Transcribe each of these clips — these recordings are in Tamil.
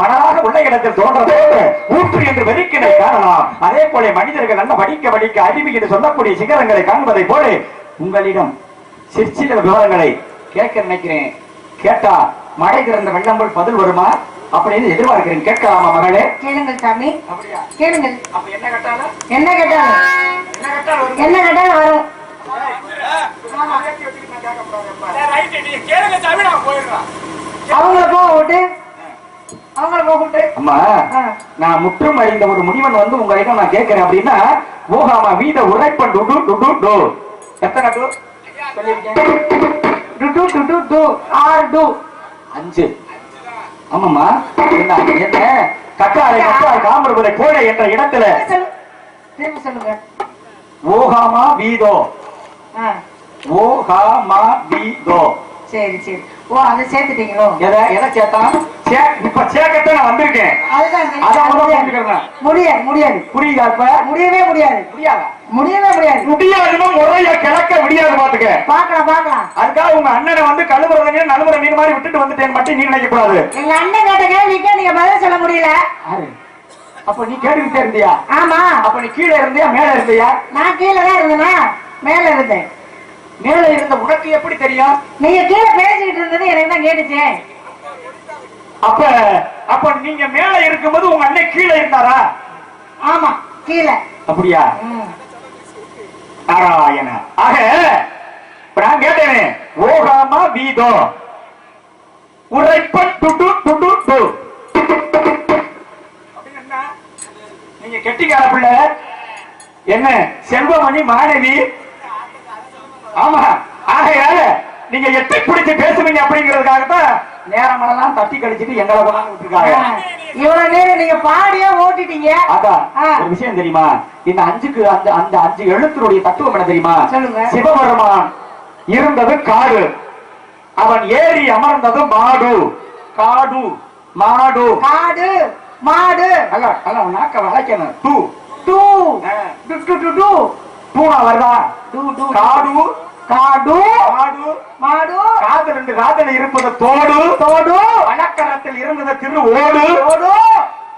மனதாக உள்ள இடத்தில் தோன்ற ஊற்று என்று வெறிக்கினை காணலாம் அதே போல மனிதர்கள் நல்ல படிக்க படிக்க அறிவு என்று சொல்லக்கூடிய சிகரங்களை காண்பதை போல உங்களிடம் சிற்சில விவரங்களை கேட்க நினைக்கிறேன். கேட்டா மழை திறந்த வெள்ளம் போல் பதில் வருமா? அப்படின்னு எதிர்பார்க்கிறேன். கேட்கலாமா மகளே? கேளுங்கள் சாமி. கேளுங்கள். அப்ப என்ன கேட்டாலும்? என்ன கேட்டாலும்? என்ன கேட்டாலும் வரும். என்ன கேட்டாலும் வரும் ரைட்டு, நீங்க கேளுங்க சாமி, நான் போயிடுறேன். அவங்கள போக விட்டு அவங்கள போக ஆ. நான் முற்றும் அறிந்த ஒரு முனிவன் வந்து உங்களிடம் நான் கேட்கிறேன் அப்படின்னா ஓஹாமா வீத உரைப்பன் டுடு டுடு டு எத்தனை டு? ஆர் அஞ்சு. ஆமாம்மா. என்ன என்ன? கட்டாரை கட்டாரை என்ற இடத்துல திரும்பி சொல்லுங்க. ஓஹாமா வீதோ. ஓஹாமா வீதோ. சரி சரி. ஓ அதை சேர்த்துட்டீங்களோ? எதை எதை சேர்த்தான்? சே இப்ப சேர்க்கத்தான் நான் வந்திருக்கேன். அதுதான் முடியாது. முடியாது. புரியுதா இப்ப? முடியவே முடியாது. முடியாதா? முடியவே முடியாது. முடியாதுன்னு முறைய கிழக்க முடியாது பாத்துக்க. பார்க்கலாம் பார்க்கலாம். அதுக்காக உங்க அண்ணனை வந்து கழுவுறத நீர் நழுவுற மீன் மாதிரி விட்டுட்டு வந்துட்டேன் மட்டும் நீ நினைக்க கூடாது. எங்க அண்ணன் கேட்ட கேள்விக்கு நீங்க பதில் சொல்ல முடியல. அப்ப நீ கேட்டுக்கிட்டே இருந்தியா? ஆமா. அப்ப நீ கீழே இருந்தியா மேல இருந்தியா? நான் கீழே தான் இருந்தேனா? மேல இருந்தேன். மேல இருந்த உனக்கு எப்படி தெரியும்? நீங்க கீழே பேசிக்கிட்டு இருந்தது எனக்கு தான் கேட்டுச்சு. அப்ப அப்ப நீங்க மேல இருக்கும்போது உங்க அண்ணன் கீழே இருந்தாரா? ஆமா கீழே. அப்படியா. நாராயண. ஆக நான் கேட்டேனே ஓகாமா வீதோ? உரைப்பன் டுடு டுடு டு. நீங்க கெட்டிக்கார பிள்ளை. என்ன செல்வமணி மாணவி. ஆமா. ஆகையால நீங்க எட்டி பிடிச்சு பேசுவீங்க அப்படிங்கிறதுக்காகத்தான் நேரமெல்லாம் தட்டி கழிச்சிட்டு எங்களை கொண்டாந்து விட்டுருக்காங்க. இவ்வளவு நேரம் நீங்க பாடியே ஓட்டிட்டீங்க. அதான். ஒரு விஷயம் தெரியுமா? இந்த அஞ்சுக்கு அந்த அந்த அஞ்சு எழுத்தினுடைய தத்துவம் என்ன தெரியுமா? சொல்லுங்க. சிவபெருமான் இருந்தது காடு. அவன் ஏறி அமர்ந்தது மாடு. காடு மாடு. காடு மாடு. அல்ல அல்ல நாக்க வளைக்கணும். டூ. டு டு. டூனா வருதா காடு காடு மாடு. மாடு. காது ரெண்டு காதுல இருப்பது தோடு. தோடு. வடக்கரத்தில் இருந்தது திரு ஓடு. தோடு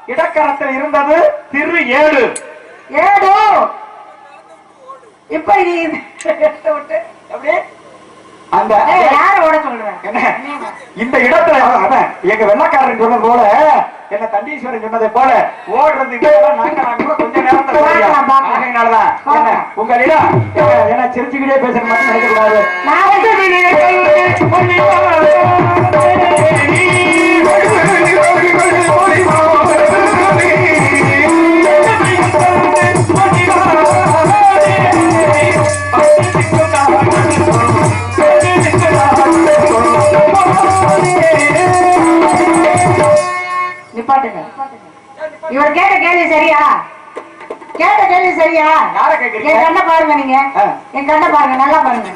இடக்கரத்தில் இருந்தது திரு ஏடு. ஏடு. இப்ப நீ எப்படி அந்த இந்த இடத்துல எங்க வெள்ளக்காரன் சொன்னது போல என்ன தண்டீஸ்வரன் சொன்னதை போல ஓடுறது கொஞ்ச நேரத்துல உங்களிடம் என்ன- சிரிச்சுக்கிட்டே பேசுற மாதிரி நினைக்க கூடாது நான் இவர் கேட்ட கேள்வி சரியா? கேட்ட கேள்வி சரியா? என் கண்ணை பாருங்க நீங்க. என் கண்ணை பாருங்க நல்லா பாருங்க.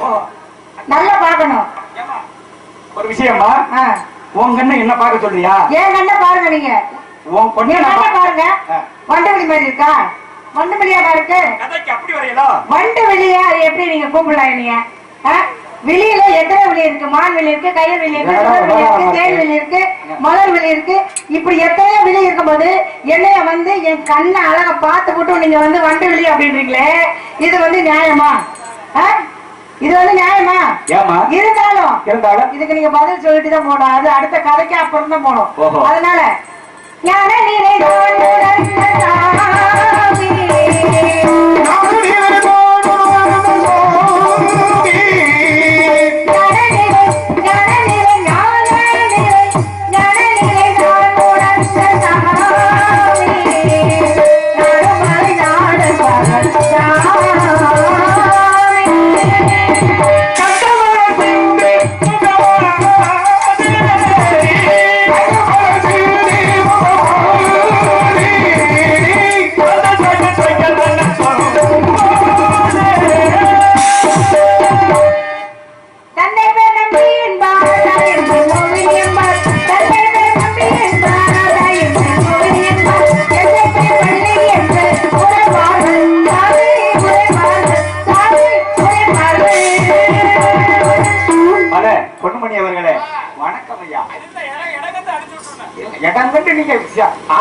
நல்லா பார்க்கணும். ஒரு விஷயமா. உன் கண்ணு என்ன பார்க்க சொல்றியா? என் கண்ணை பாருங்க நீங்க. உன் பொண்ணு கண்ணை நான் பாருங்க. ஆ. வண்டு வெளி மாதிரி இருக்கா? வண்டு வெளியாடா இருக்கு? கதைக்கு அப்படி வரையலாம் வண்டு வெளியா அது எப்படி நீங்க கூப்பிடலாம் நீங்க? வெளியில எத்தனை வெளி இருக்கு மான் வெளி இருக்கு கயிறு வெளி இருக்கு சுடர் வெளி இருக்கு தேன் வெளி இருக்கு மலர் வெளி இருக்கு. இப்படி எத்தனையோ வெளி இருக்கும்போது என்னைய வந்து என் கண்ணை அழகா பார்த்து போட்டு நீங்க வந்து வண்டு வெளி அப்படின்றீங்களே இது வந்து நியாயமா? இது வந்து நியாயமா? இருந்தாலும் இருந்தாலும்? இதுக்கு நீங்க பதில் சொல்லிட்டு தான் போகணும். அது அடுத்த கதைக்கு அப்புறம் தான் ஓஹோ. அதனால ஞான நிலை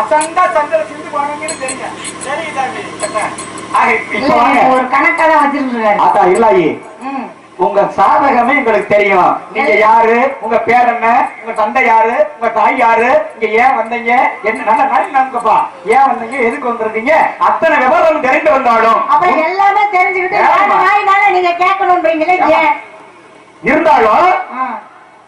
அசந்தா சந்திர சிந்து போனீங்கன்னு தெரியும் சரி ஒரு கணக்கா தான் வச்சிருக்காரு ஆத்தா இல்லாயி உங்க சாதகமே எங்களுக்கு தெரியும். நீங்க யாரு? உங்க பேர் என்ன? உங்க தந்தை யாரு? உங்க தாய் யாரு? இங்க ஏன் வந்தீங்க? என்ன நல்ல நல்ல நமக்குப்பா ஏன் வந்தீங்க? எதுக்கு வந்திருக்கீங்க? அத்தனை விவரம் தெரிந்து வந்தாலும் அப்புறம் எல்லாமே தெரிஞ்சுக்கிட்டு நீங்க கேட்கணும்ன்றீங்களே இருந்தாலும்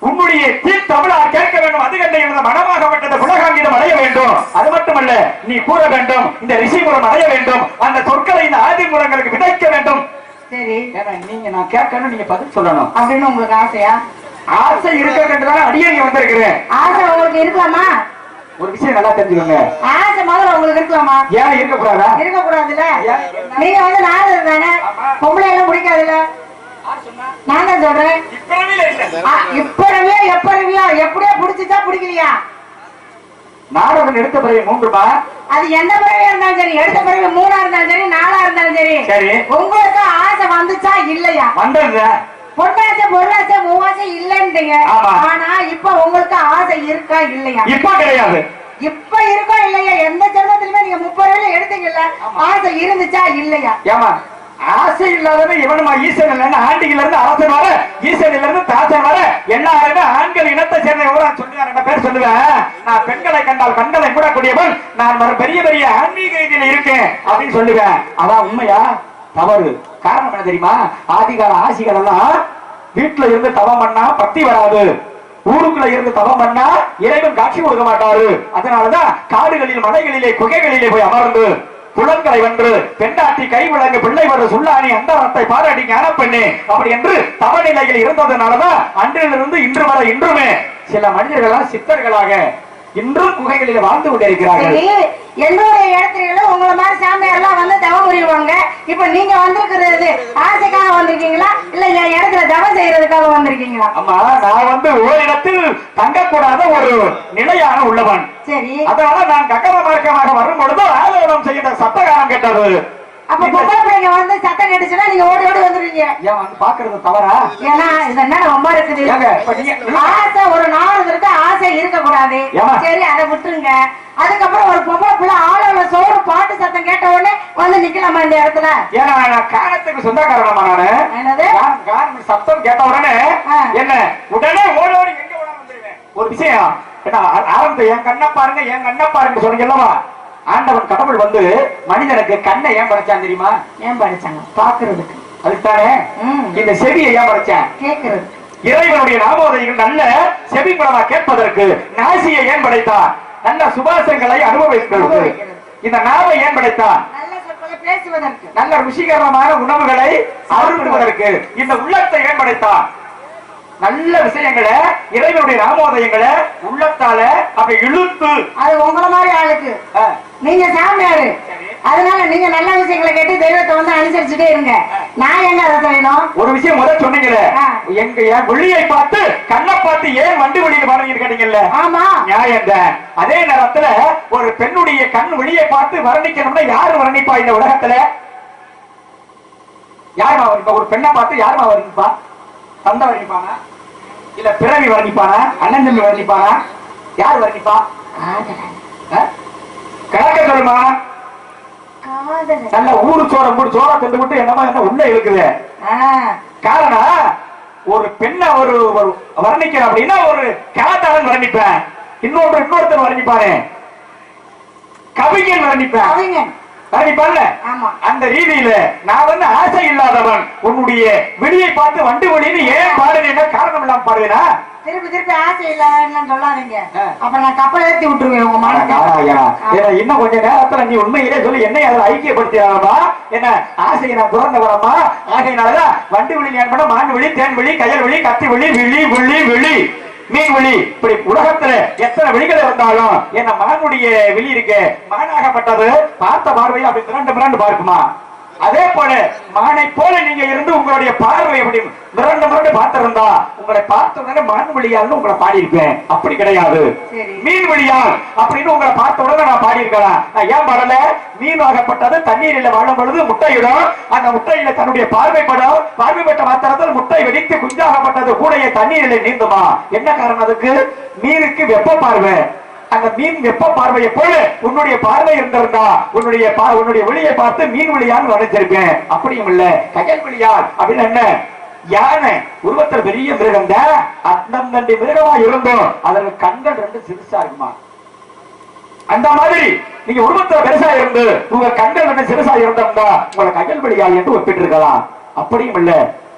ஆ. உன்னுடைய தீ தமிழார் கேட்க வேண்டும் அது கண்ட எனது மனமாகப்பட்டது புலகாங்கிதம் அடைய வேண்டும். அது மட்டுமல்ல நீ கூற வேண்டும் இந்த ரிஷிபுரம் அடைய வேண்டும் அந்த சொற்களை இந்த ஆதிமுறங்களுக்கு விதைக்க வேண்டும். சரி. நீங்க நான் கேட்கணும் நீங்க பதில் சொல்லணும். அப்படின்னு உங்களுக்கு ஆசையா? ஆசை இருக்கிறதுதான் அடியே இங்க வந்திருக்கிறேன். ஆசை உங்களுக்கு இருக்கலாமா? ஒரு விஷயம் நல்லா தெரிஞ்சுக்கோங்க. ஆசை முதல்ல உங்களுக்கு இருக்கலாமா? ஏன் இருக்கக்கூடாதா? இருக்க கூடாதுல்ல? நீங்க வந்து நாரதர் தானே. பொம்பளை எல்லாம் பிடிக்காதுல்ல நான் தான் சொல்றேன். இப்பறவே எப்பறவையா எப்படியோ பிடிச்சிச்சா பிடிக்கலையா? நாடகம் எடுத்த பிறகு மூன்றுமா அது எந்த பிறவையா இருந்தாலும் சரி எடுத்த பிறகு மூணா இருந்தாலும் சரி நாலா இருந்தாலும் சரி சரி. உங்களுக்கு ஆசை வந்துச்சா இல்லையா? வந்தது பொன்னாசை பொருளாசை மூவாசை இல்லைன்றீங்க. ஆனா இப்ப உங்களுக்கு ஆசை இருக்கா இல்லையா? இப்ப கிடையாது. இப்ப இருக்கா இல்லையா? எந்த ஜென்மத்திலுமே நீங்க முப்பது ரூபாய் எடுத்தீங்கல்ல. ஆசை இருந்துச்சா இல்லையா? ஏமா ஆசை இல்லாதவன் இவனுமா ஈசன் இல்லைன்னு ஆண்டியில இருந்து அரசன் வர ஈசனில இருந்து தாசன் வர எல்லாருமே ஆண்கள் இனத்தை சேர்ந்த எவ்வளவு சொல்லுவார் என்ற பேர் சொல்லுவேன். நான் பெண்களை கண்டால் கண்களை கூடக்கூடியவன் நான் ஒரு பெரிய பெரிய ஆன்மீக இதில் இருக்கேன் அப்படின்னு சொல்லுவேன். அதான் உண்மையா? தவறு. காரணம் என்ன தெரியுமா? ஆதிகால ஆசிகள் எல்லாம் வீட்டுல இருந்து தவம் பண்ணா பக்தி வராது. ஊருக்குள்ள இருந்து தவம் பண்ணா இறைவன் காட்சி கொடுக்க மாட்டாரு. அதனாலதான் காடுகளில் மலைகளிலே குகைகளிலே போய் அமர்ந்து குளங்களை வென்று பெண்டாட்டி கை விளங்கு பிள்ளை வரு சுல்லானி அந்தரத்தை பாராடி ஞானப்பெண்ணே அப்படி என்று தவநிலையில் இருந்ததுனாலதான் அன்றிலிருந்து இன்று வரை இன்றுமே சில மனிதர்களால் சித்தர்களாக இன்றும் குகைகளில் வாழ்ந்து கொண்டிருக்கிறார்கள். என்னுடைய இடத்துல உங்களை மாதிரி சாமியார் எல்லாம் வந்து தவம் புரிவாங்க. இப்ப நீங்க வந்திருக்கிறது ஆசைக்காக வந்திருக்கீங்களா? இல்ல என் இடத்துல தவம் செய்யறதுக்காக வந்திருக்கீங்களா? அம்மா நான் வந்து ஓரிடத்தில் தங்கக்கூடாத ஒரு நிலையான உள்ளவன். சரி. அதனால நான் கக்கர மார்க்கமாக வரும் பொழுது ஆலோசனம் செய்த சத்தகாரம் கேட்டது. அப்ப பொம்பளை பிள்ளைங்க வந்து சத்தம் கேட்டுச்சுன்னா நீங்க ஓடி ஓடி வந்துருவீங்க ஏன் வந்து பாக்குறது தவறா? ஏன்னா இது என்ன ரொம்ப இருக்குது? ஆசை ஒரு நாளுக்கு ஆசை இருக்க கூடாது? சரி அதை விட்டுருங்க. அதுக்கப்புறம் ஒரு பொம்பளை பிள்ளை ஆளோட சோறு பாட்டு சத்தம் கேட்ட உடனே வந்து நிக்கலாமா இந்த இடத்துல? ஏன்னா நான் காரணத்துக்கு சொந்தக்காரனமா நானு. என்னது? சத்தம் கேட்ட உடனே. என்ன உடனே ஓடி ஓடி எங்க ஓட வந்துருவேன். ஒரு விஷயம் என்ன ஆ- ஆரம்பத்தை என் கண்ணை பாருங்க என் கண்ணை பாருங்க சொன்னீங்கல்லவா? ஆண்டவன் கடவுள் வந்து மனிதனுக்கு கண்ணை ஏன் படைச்சான் தெரியுமா? ஏன் படிச்சாங்க? பாக்குறதுக்கு அதுதானே. இந்த செவியை ஏன் படைச்சான்? கேக்குறது இறைவனுடைய நாமோதைகள் நல்ல செவிப்புலமா கேட்பதற்கு நாசியை ஏன் படைத்தான்? நல்ல சுபாசங்களை அனுபவிப்பதற்கு. இந்த நாவை ஏன் படைத்தான்? நல்ல சொற்களை பேசுவதற்கு. நல்ல ருசிகரமான உணவுகளை அருந்துவதற்கு இந்த உள்ளத்தை ஏன் படைத்தான்? நல்ல விஷயங்களை இறைவனுடைய நாமோதயங்களை உள்ளத்தால அப்படி இழுத்து அது உங்கள மாதிரி ஆளுக்கு. நீங்க சாமியாரு. அதனால நீங்க நல்ல விஷயங்களை கேட்டு தெய்வத்தை வந்து அனுசரிச்சுட்டே இருங்க. நான் எங்க அதை செய்யணும்? ஒரு விஷயம் முதல் சொன்னீங்களே. ஆ. எங்க என் விழியை பார்த்து கண்ணை பார்த்து ஏன் வண்டி வழியில் கேட்டீங்கல்ல? ஆமா. நியாயம் தான். அதே நேரத்துல ஒரு பெண்ணுடைய கண் விழியை பார்த்து வர்ணிக்கணும்னா யாரு வர்ணிப்பா இந்த உலகத்துல? யாருமா வர்ணிப்பா? ஒரு பெண்ணை பார்த்து யாருமா வர்ணிப்பா? தந்தை வர்ணிப்பானா? இல்ல பிறவி வர்ணிப்பானா? அண்ணன் தம்பி வர்ணிப்பானா? யார் வர்ணிப்பா? காதலன் நல்ல ஊரு சோரம் போட்டு சோற திண்டு விட்டு என்னமா என்ன உள்ள இருக்குது காரணம் ஒரு பெண்ணை ஒரு ஒரு வர்ணிக்கிறேன் அப்படின்னா ஒரு கலாச்சாரம் வர்ணிப்பேன். இன்னொரு இன்னொருத்தர் வர்ணிப்பாரு. கவிஞன் வர்ணிப்பேன். கவிஞன். வர்ணிப்பான்ல ஆமா. அந்த ரீதியில நான் வந்து ஆசை இல்லாதவன். உன்னுடைய விடியை பார்த்து வண்டு வழின்னு ஏன் பாடுனேன்னா காரணம் இல்லாம பாடுவேனா? திருப்பி திருப்பி ஆசை இல்லைன்னு சொல்லாதீங்க. அப்ப நான் கப்பல் ஏத்தி விட்டுருவேன் உங்க ஏன்னா இன்னும் கொஞ்ச நேரத்துல நீ உண்மையிலே சொல்லி என்னை அதில் ஐக்கியப்படுத்தியாமா என்ன ஆசையை நான் துறந்து வரமா ஆகையினாலதான் வண்டி விழி மான் விழி தேன் விழி கயல் விழி கத்தி விழி விழி விழி விழி. மீன் விழி இப்படி உலகத்துல எத்தனை விழிகளை இருந்தாலும் என்ன மகனுடைய விழி இருக்கு. மகனாகப்பட்டது பார்த்த பார்வையை அப்படி திரண்டு மிரண்டு பார்க்குமா? அதே போல மானை போல நீங்க இருந்து உங்களுடைய பார்வை எப்படி மிரண்டு மிரண்டு பார்த்திருந்தா உங்களை பார்த்த உடனே மான் வழியால் உங்களை பாடி இருப்பேன் அப்படி கிடையாது. மீன் வழியால் அப்படின்னு உங்களை பார்த்த உடனே நான் பாடி இருக்கலாம் நான் ஏன் பாடல? மீன் ஆகப்பட்டது தண்ணீரில் வாழும் பொழுது முட்டையிடும். அந்த முட்டையில தன்னுடைய பார்வைப்படும். பார்வைப்பட்ட மாத்திரத்தில் முட்டை வெடித்து குஞ்சாகப்பட்டது கூடைய தண்ணீரில் நீந்துமா? என்ன காரணம் அதுக்கு? மீனுக்கு வெப்ப பார்வை. அந்த மீன் வெப்ப பார்வையை போல உன்னுடைய பார்வை இருந்திருந்தா உன்னுடைய பா- உன்னுடைய ஒளியை பார்த்து மீன் வழியால் வரைஞ்சிருப்பேன். அப்படியும் இல்ல. கையல் வழியால் அப்படின்னு என்ன? யானை உருவத்தில் பெரிய மிருகம் தான் அந்தம் மிருகமா இருந்தோம். அதற்கு கண்கள் ரெண்டு சிறுசா இருக்குமா? அந்த மாதிரி நீங்க உருவத்துல பெருசா இருந்து உங்க கண்கள் ரெண்டு சிறுசா இருந்தோம்னா உங்களை கையல் வழியால் என்று ஒப்பிட்டு இருக்கலாம் அப்படியும் இல்ல.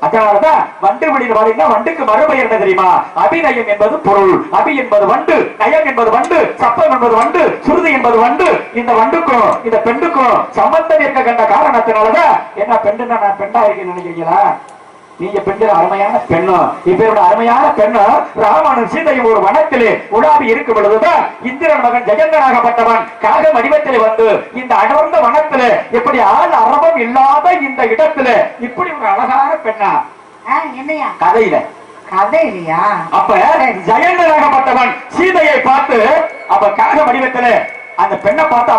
அதனாலதான் வண்டு வெளியில் பாத்தீங்கன்னா வண்டுக்கு மறுபெயர் என்ன தெரியுமா? அபிநயம் என்பது பொருள். அபி என்பது வண்டு நயம் என்பது வண்டு சப்பம் என்பது வண்டு சுருதி என்பது வண்டு. இந்த வண்டுக்கும் இந்த பெண்ணுக்கும் சம்பந்தம் இருக்க கண்ட காரணத்தினாலதான் என்ன பெண்ணுன்னா நான் பெண்ணா இருக்கேன்னு நினைக்கிறீங்களா? நீங்க பெண்கள் அருமையான பெண்ணும் இப்ப அருமையான பெண்ணும் ராமனும் சீதையும் ஒரு வனத்திலே உலாவி இருக்கும் பொழுதுதான் இந்திரன் மகன் ஜெகந்தனாகப்பட்டவன் காக வடிவத்திலே வந்து இந்த அடர்ந்த வனத்திலே இப்படி ஆள் அரவம் இல்லாத இந்த இடத்திலே இப்படி ஒரு அழகான பெண்ணா. என்னையா? கதையில. கதை இல்லையா அப்ப ஜெயந்தனாகப்பட்டவன் சீதையை பார்த்து அப்ப காக வடிவத்திலே அந்த பெண்ணை பார்த்து